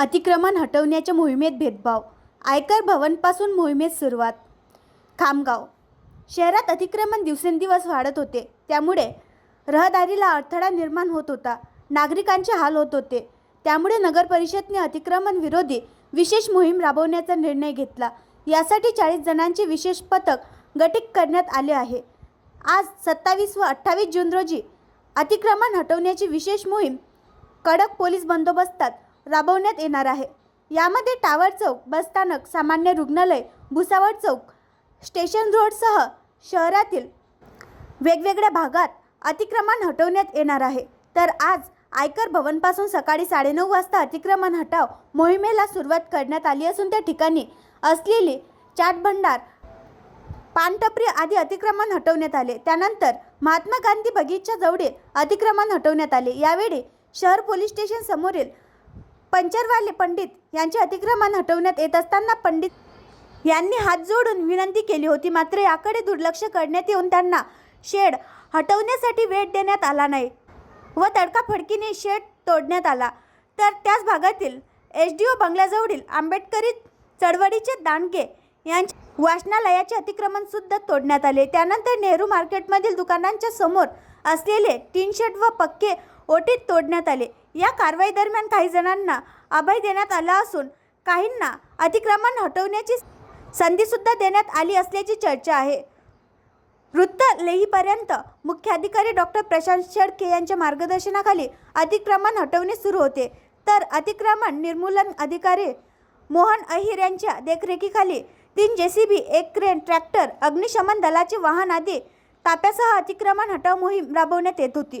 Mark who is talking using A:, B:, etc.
A: अतिक्रमण हटवण्याच्या मोहिमेत भेदभाव. आयकर भवनपासून मोहिमेत सुरुवात. खामगाव. शहरात अतिक्रमण दिवसेंदिवस वाढत होते. त्यामुळे रहदारीला अडथळा निर्माण होत होता. नागरिकांचे हाल होत होते. त्यामुळे नगर परिषदने अतिक्रमण विरोधी विशेष मोहीम राबवण्याचा निर्णय घेतला. यासाठी चाळीस जणांचे विशेष पथक गटित करण्यात आले आहे. आज सत्तावीस व अठ्ठावीस जून रोजी अतिक्रमण हटवण्याची विशेष मोहीम कडक पोलीस बंदोबस्तात राबवण्यात येणार आहे. यामध्ये टावर चौक बसस्थानक सामान्य रुग्णालय भुसावळ चौक स्टेशन रोडसह शहरातील वेगवेगळ्या भागात अतिक्रमण हटवण्यात येणार आहे. तर आज आयकर भवनपासून सकाळी साडेनऊ वाजता अतिक्रमण हटाव मोहिमेला सुरुवात करण्यात आली असून त्या ठिकाणी असलेली चाट भंडार पानटपरी आदी अतिक्रमण हटवण्यात आले. त्यानंतर महात्मा गांधी बगीचा जवळील अतिक्रमण हटवण्यात आले. यावेळी शहर पोलीस स्टेशन समोरील पंचरवाले पंडित यांचे अतिक्रमण हटवण्यात येत असताना पंडित यांनी हात जोडून विनंती केली होती. मात्र याकडे दुर्लक्ष करण्यात येऊन त्यांना शेड हटवण्यासाठी वेट देण्यात आला नाही व तडकाफडकीने शेड तोडण्यात आला. तर त्याच भागातील एच डी ओ बंगल्याजवळील आंबेडकरी चळवळीचे दांडगे यांचे वाचनालयाचे अतिक्रमण सुद्धा तोडण्यात आले. त्यानंतर नेहरू मार्केटमधील दुकानांच्या समोर असलेले टीन शेड व पक्के ओटीत तोडण्यात आले. या कारवाई दरम्यान काही जणांना अभय देण्यात आला असून काहींना अतिक्रमण हटवण्याची संधीसुद्धा देण्यात आली असल्याची चर्चा आहे. वृत्त लेहीपर्यंत मुख्याधिकारी डॉक्टर प्रशांत शेडके यांच्या मार्गदर्शनाखाली अतिक्रमण हटवणे सुरू होते. तर अतिक्रमण निर्मूलन अधिकारी मोहन अहिर यांच्या देखरेखीखाली तीन जे सी बी एक क्रेन ट्रॅक्टर अग्निशमन दलाचे वाहन आदी ताप्यासह अतिक्रमण हटाव मोहीम राबवण्यात येत होती.